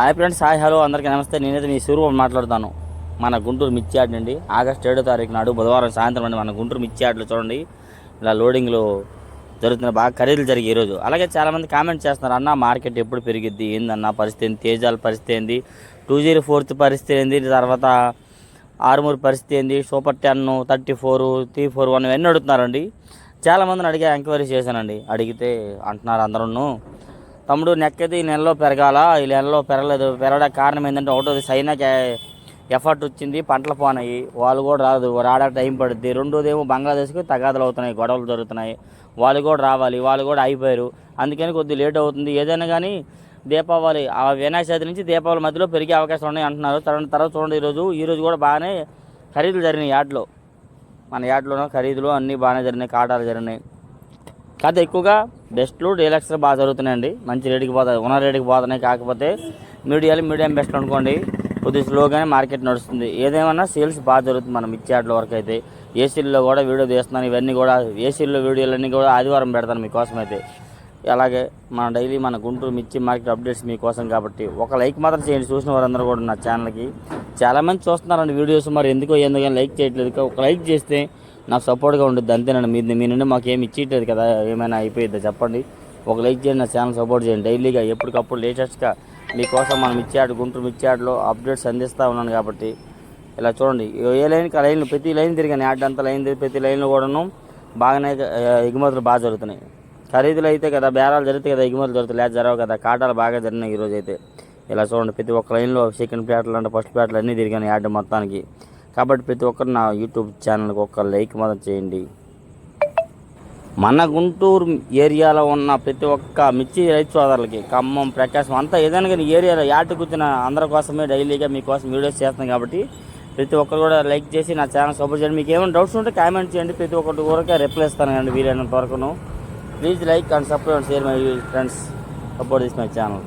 Hi friends hi hello అందరికీ నమస్తే. నేనైతే మీ సూర్యం మాట్లాడతాను. మన గుంటూరు మిర్చి నుండి ఆగస్ట్ ఏడో తారీఖు నాడు బుధవారం సాయంత్రం అండి మన గుంటూరు మిర్చి చూడండి. ఇలా లోడింగ్లో జరుగుతున్న బాగా ఖరీదులు జరిగి ఈరోజు అలాగే చాలామంది కామెంట్ చేస్తున్నారు అన్న మార్కెట్ ఎప్పుడు పెరిగిద్ది? ఏందన్న పరిస్థితి ఏంది? తేజాల పరిస్థితి ఏంది? టూ జీరో ఫోర్త్ పరిస్థితి ఏంది? తర్వాత ఆరుమూరు పరిస్థితి ఏంది? Super ten thirty four three four one ఇవన్నీ అడుగుతున్నారండి. చాలామందిని అడిగే ఎంక్వైరీ చేశానండి. అడిగితే అంటున్నారు అందరూ తమ్ముడు నెక్ అయితే ఈ నెలలో పెరగాల ఈ నెలలో పెరగలేదు. పెరగడానికి కారణం ఏంటంటే ఒకటోది సైనా ఎఫర్ట్ వచ్చింది పంటలు పోనాయి. వాళ్ళు కూడా రాదు రావడానికి టైం పడుద్ది. రెండోది ఏమో బంగ్లాదేశ్కి తగాదలు అవుతున్నాయి గొడవలు జరుగుతున్నాయి. వాళ్ళు కూడా రావాలి వాళ్ళు కూడా అయిపోయారు అందుకని కొద్ది లేట్ అవుతుంది. ఏదైనా కానీ దీపావళి ఆ వినాయక చవితి నుంచి దీపావళి మధ్యలో పెరిగే అవకాశం ఉన్నాయి అంటున్నారు. తర్వాత తర్వాత చూడండి ఈరోజు. ఈరోజు కూడా బాగానే ఖరీదులు జరిగినాయి యాడ్లో. మన యాడ్లోనూ ఖరీదులు అన్నీ బాగానే జరిగినాయి కాటాలు జరిగినాయి. కాకపోతే ఎక్కువగా బెస్ట్లు డీలక్స్లు బాగా జరుగుతున్నాయండి. మంచి రేటుకి పోతాయి. ఉన్న రేటుకి పోతున్నాయి. కాకపోతే మీడియాలు మీడియం బెస్ట్ అనుకోండి కొద్దిగా స్లోగానే మార్కెట్ నడుస్తుంది. ఏదేమన్నా సేల్స్ బాగా జరుగుతుంది మనం ఇచ్చే ఆటల వరకు అయితే. ఏసీల్లో కూడా వీడియో తీస్తున్నాను. ఇవన్నీ కూడా ఏసీల్లో వీడియోలన్నీ కూడా ఆదివారం పెడతాను మీకోసం అయితే అలాగే మన డైలీ మన గుంటూరు మిర్చి మార్కెట్ అప్డేట్స్ మీకోసం కాబట్టి ఒక లైక్ మాత్రం చేయండి. చూసిన వారందరూ కూడా నా ఛానల్కి. చాలామంది చూస్తున్నారండి వీడియోస్. మరి ఎందుకో ఎందుకని లైక్ చేయట్లేదు. ఒక లైక్ చేస్తే నాకు సపోర్ట్గా ఉంటుంది అంతేనండి మీ మీ నుండి మాకు ఏమి ఇచ్చేయట్లేదు కదా ఏమైనా అయిపోయిద్దా చెప్పండి. ఒక లైక్ చేయండి నా ఛానల్ సపోర్ట్ చేయండి. డైలీగా ఎప్పటికప్పుడు లేటెస్ట్గా మీకోసం మనం ఇచ్చాడు గుంటూరు ఇచ్చాడులో అప్డేట్స్ అందిస్తూ ఉన్నాను కాబట్టి ఇలా చూడండి. ఏ లైన్కి ఆ లైన్లు ప్రతి లైన్ తిరిగాను. యాడ్ అంతా లైన్ తిరిగి ప్రతి లైన్లో కూడాను బాగానే ఎగుమతులు బాగా జరుగుతున్నాయి. ఖరీదులు అయితే కదా బేరాలు జరుగుతాయి కదా ఎగుమతులు జరుగుతాయి. లేదా జరగవు కదా కాటాలు బాగా జరిగినాయి ఈరోజు అయితే ఇలా చూడండి ప్రతి ఒక్క లైన్లో సెకండ్ ప్లేట్లు అంటే ఫస్ట్ ప్లేట్లు అన్నీ తిరిగాను యాడ్ మొత్తానికి. కాబట్టి ప్రతి ఒక్కరు నా యూట్యూబ్ ఛానల్కి ఒక లైక్ మాత్రం చేయండి. మన గుంటూరు ఏరియాలో ఉన్న ప్రతి ఒక్క మిర్చి రైతు సోదరులకి ఖమ్మం ప్రకాశం అంతా ఏదైనా కానీ ఏరియాలో యాట కూర్చున్న అందరి కోసమే డైలీగా మీకోసం వీడియోస్ చేస్తాం కాబట్టి ప్రతి ఒక్కరు కూడా లైక్ చేసి నా ఛానల్ సపోర్ట్ చేయండి. మీకు ఏమైనా డౌట్స్ ఉంటే కామెంట్ చేయండి. ప్రతి ఒక్కటి కూడా రిప్లై ఇస్తాను అండి వీలైనంత వరకును. Please like and support and share my friends support this my channel